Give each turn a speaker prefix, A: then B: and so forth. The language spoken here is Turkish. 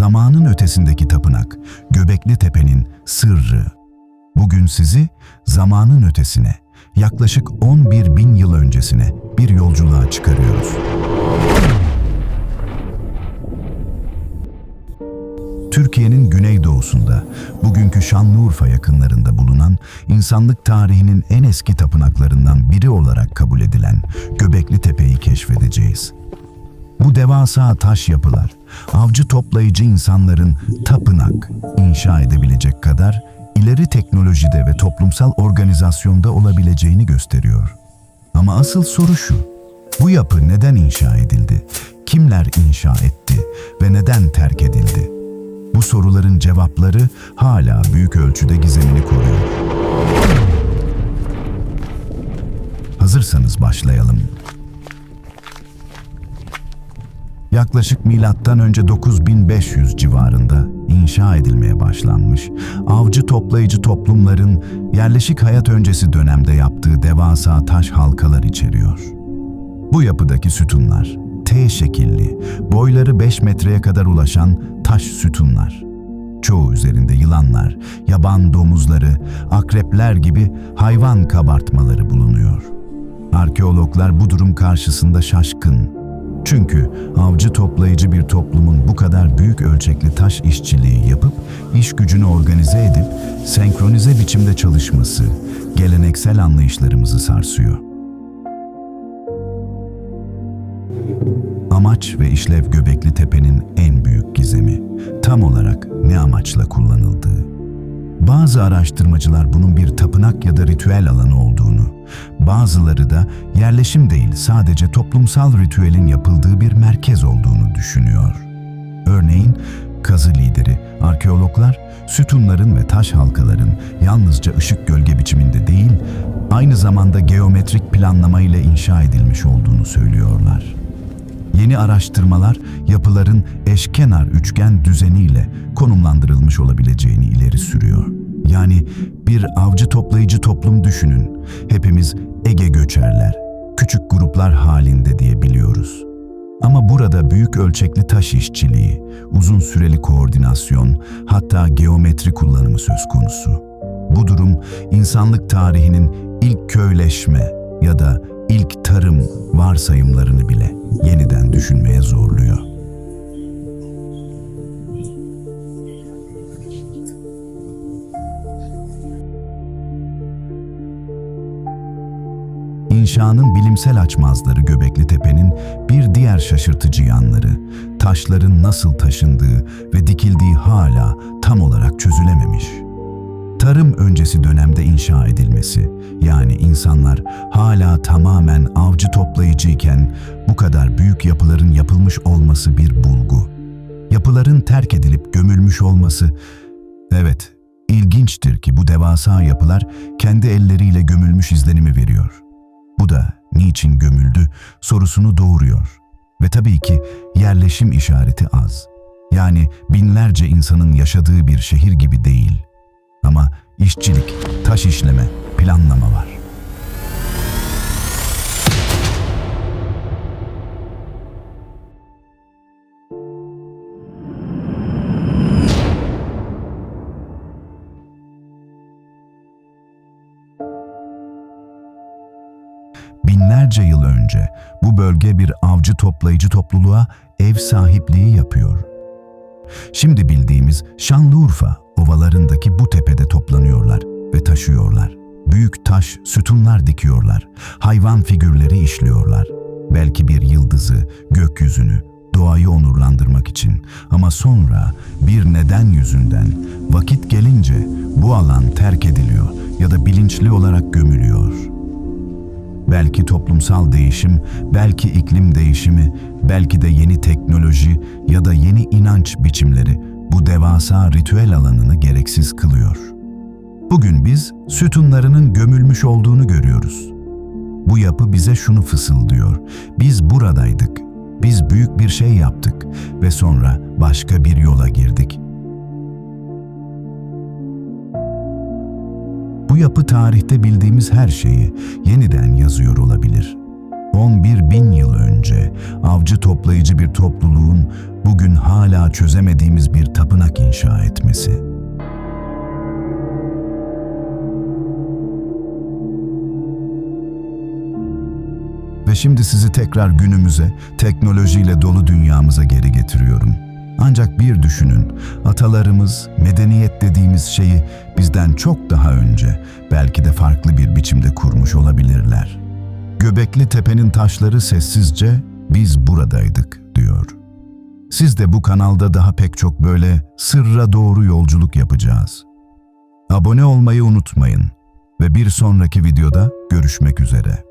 A: zamanın ötesindeki tapınak, Göbekli Tepe'nin sırrı. Bugün sizi zamanın ötesine, yaklaşık 11 bin yıl öncesine bir yolculuğa çıkarıyoruz. Türkiye'nin güneydoğusunda, bugünkü Şanlıurfa yakınlarında bulunan insanlık tarihinin en eski tapınaklarından biri olarak kabul edilen Göbekli Tepe'yi keşfedeceğiz. Bu devasa taş yapılar, avcı toplayıcı insanların tapınak inşa edebilecek kadar ileri teknolojide ve toplumsal organizasyonda olabileceğini gösteriyor. Ama asıl soru şu, bu yapı neden inşa edildi? Kimler inşa etti ve neden terk edildi? Bu soruların cevapları hala büyük ölçüde gizemini koruyor. Hazırsanız başlayalım. Yaklaşık milattan önce 9500 civarında inşa edilmeye başlanmış, avcı toplayıcı toplumların yerleşik hayat öncesi dönemde yaptığı devasa taş halkalar içeriyor. Bu yapıdaki sütunlar, T şekilli, boyları 5 metreye kadar ulaşan taş sütunlar. Çoğu üzerinde yılanlar, yaban domuzları, akrepler gibi hayvan kabartmaları bulunuyor. Arkeologlar bu durum karşısında şaşkın. Çünkü avcı toplayıcı bir toplumun bu kadar büyük ölçekli taş işçiliği yapıp iş gücünü organize edip senkronize biçimde çalışması geleneksel anlayışlarımızı sarsıyor. Amaç ve işlev Göbekli Tepe'nin en büyük gizemi. Tam olarak ne amaçla kullanıldığı. Bazı araştırmacılar bunun bir tapınak ya da ritüel alanı olduğunu, bazıları da yerleşim değil sadece toplumsal ritüelin yapıldığı bir merkez olduğunu düşünüyor. Örneğin kazı lideri, arkeologlar sütunların ve taş halkaların yalnızca ışık gölge biçiminde değil, aynı zamanda geometrik planlama ile inşa edilmiş olduğunu söylüyorlar. Yeni araştırmalar yapıların eşkenar üçgen düzeniyle konumlandırılmış olabileceğini ileri sürüyor. Yani bir avcı toplayıcı toplum düşünün. Hepimiz Ege göçerler, küçük gruplar halinde diye biliyoruz. Ama burada büyük ölçekli taş işçiliği, uzun süreli koordinasyon, hatta geometri kullanımı söz konusu. Bu durum insanlık tarihinin ilk köyleşme ya da ilk tarım varsayımlarını bile yeniden düşünmeye zorluyor. İnşanın bilimsel açmazları Göbekli Tepe'nin bir diğer şaşırtıcı yanları, taşların nasıl taşındığı ve dikildiği hala tam olarak çözülememiş. Tarım öncesi dönemde inşa edilmesi, yani insanlar hala tamamen avcı toplayıcıyken bu kadar büyük yapıların yapılmış olması bir bulgu. Yapıların terk edilip gömülmüş olması, evet ilginçtir ki bu devasa yapılar kendi elleriyle gömülmüş izlenimi niçin gömüldü sorusunu doğuruyor. Ve tabii ki yerleşim işareti az. Yani binlerce insanın yaşadığı bir şehir gibi değil. Ama işçilik, taş işleme, planlama var. Bir avcı toplayıcı topluluğa ev sahipliği yapıyor. Şimdi bildiğimiz Şanlıurfa ovalarındaki bu tepede toplanıyorlar ve taşıyorlar. Büyük taş sütunlar dikiyorlar. Hayvan figürleri işliyorlar. Belki bir yıldızı, gökyüzünü, doğayı onurlandırmak için ama sonra bir neden yüzünden vakit gelince bu alan terk ediliyor ya da bilinçli olarak gömülüyor. Belki toplumsal değişim, belki iklim değişimi, belki de yeni teknoloji ya da yeni inanç biçimleri bu devasa ritüel alanını gereksiz kılıyor. Bugün biz sütunlarının gömülmüş olduğunu görüyoruz. Bu yapı bize şunu fısıldıyor. Biz buradaydık. Biz büyük bir şey yaptık ve sonra başka bir yola girdik. Bu yapı tarihte bildiğimiz her şeyi yeniden yazıyor olabilir. 11 bin yıl önce avcı toplayıcı bir topluluğun bugün hala çözemediğimiz bir tapınak inşa etmesi. Ve şimdi sizi tekrar günümüze, teknolojiyle dolu dünyamıza geri getiriyorum. Ancak bir düşünün, atalarımız medeniyet dediğimiz şeyi bizden çok daha önce, belki de farklı bir biçimde kurmuş olabilirler. Göbekli Tepe'nin taşları sessizce biz buradaydık diyor. Siz de bu kanalda daha pek çok böyle sırra doğru yolculuk yapacağız. Abone olmayı unutmayın ve bir sonraki videoda görüşmek üzere.